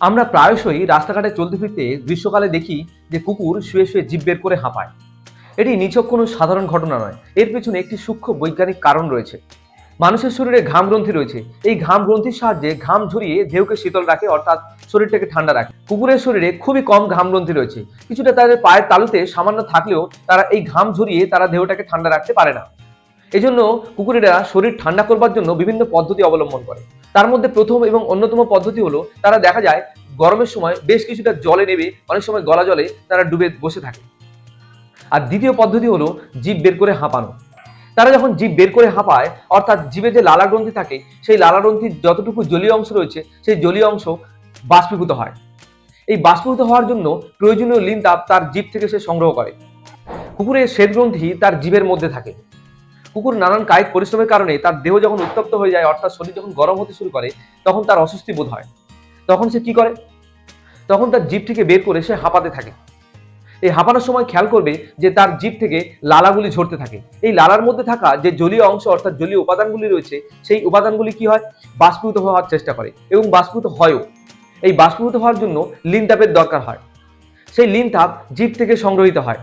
আমরা প্রায়শই রাস্তাঘাটে চলতে ফিরতে গ্রীষ্মকালে দেখি যে কুকুর শুয়ে শুয়ে জিভ বের করে হাঁপায়। এটি নিছক কোনো সাধারণ ঘটনা নয়। এর পেছনে একটি সূক্ষ্ম বৈজ্ঞানিক কারণ রয়েছে। মানুষের শরীরে ঘাম গ্রন্থি রয়েছে। এই ঘাম গ্রন্থির সাহায্যে ঘাম ঝরিয়ে দেহকে শীতল রাখে, অর্থাৎ শরীরটাকে ঠান্ডা রাখে। কুকুরের শরীরে খুবই কম ঘাম গ্রন্থি রয়েছে। কিছুটা তাদের পায়ের তালুতে সামান্য থাকলেও তারা এই ঘাম ঝরিয়ে তারা দেহটাকে ঠান্ডা রাখতে পারে না। এজন্য কুকুরেরা শরীর ঠান্ডা করবার জন্য বিভিন্ন পদ্ধতি অবলম্বন করে। তার মধ্যে প্রথম এবং অন্যতম পদ্ধতি হলো, তারা দেখা যায় গরমের সময় বেশ কিছুটা জলে নেবে, অনেক সময় গলা জলে তারা ডুবে বসে থাকে। আর দ্বিতীয় পদ্ধতি হলো জীব বের করে হাঁপানো। তারা যখন জীব বের করে হাঁপায়, অর্থাৎ জিভে যে লালা গ্রন্থি থাকে, সেই লালা গ্রন্থির যতটুকু জলীয় অংশ রয়েছে, সেই জলীয় অংশ বাষ্পীভূত হয়। এই বাষ্পীভূত হওয়ার জন্য প্রয়োজনীয় লিন তাপ তার জীব থেকে সে সংগ্রহ করে। কুকুরের শ্বেত গ্রন্থি তার জীবের মধ্যে থাকে। কুকুর নানান কায়িক পরিশ্রমের কারণে তার দেহ যখন উত্তপ্ত হয়ে যায়, অর্থাৎ শরীর যখন গরম হতে শুরু করে, তখন তার অস্বস্তি বোধ হয়। তখন সে কি করে? তখন তার জিভ থেকে বের করে সে হাঁপাতে থাকে। এই হাঁপানোর সময় খেয়াল করবে যে তার জিভ থেকে লালাগুলি ঝরতে থাকে। এই লালার মধ্যে থাকা যে জলীয় অংশ, অর্থাৎ জলীয় উপাদানগুলি রয়েছে, সেই উপাদানগুলি কি হয়? বাষ্পীভূত হওয়ার চেষ্টা করে এবং বাষ্পীভূত হয়ও। এই বাষ্পীভূত হওয়ার জন্য লিন তাপের দরকার হয়। সেই লিন তাপ জিভ থেকে সংগ্রহিত হয়।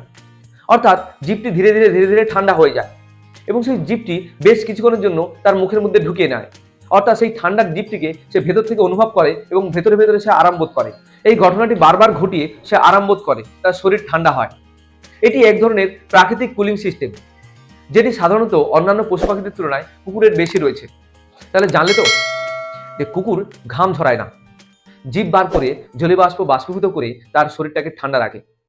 অর্থাৎ জিভটি ধীরে ধীরে ধীরে ধীরে ঠান্ডা হয়ে যায়। এবং সেই জিভটি বেশ কিছুক্ষণের জন্য তার মুখের মধ্যে ঢুকিয়ে নেয়। অর্থাৎ সেই ঠান্ডার জিভটিকে সে ভেতর থেকে অনুভব করে এবং ভেতরে ভেতরে সে আরাম বোধ করে। এই ঘটনাটি বারবার ঘটিয়ে সে আরাম বোধ করে, তার শরীর ঠান্ডা হয়। এটি এক ধরনের প্রাকৃতিক কুলিং সিস্টেম, যেটি সাধারণত অন্যান্য পশু পাখিদের তুলনায় কুকুরের বেশি রয়েছে। তাহলে জানলে তো যে কুকুর ঘাম ঝরায় না। জীব বার করে জলীয় বাষ্প বাষ্পীভূত করে তার শরীরটাকে ঠান্ডা রাখে।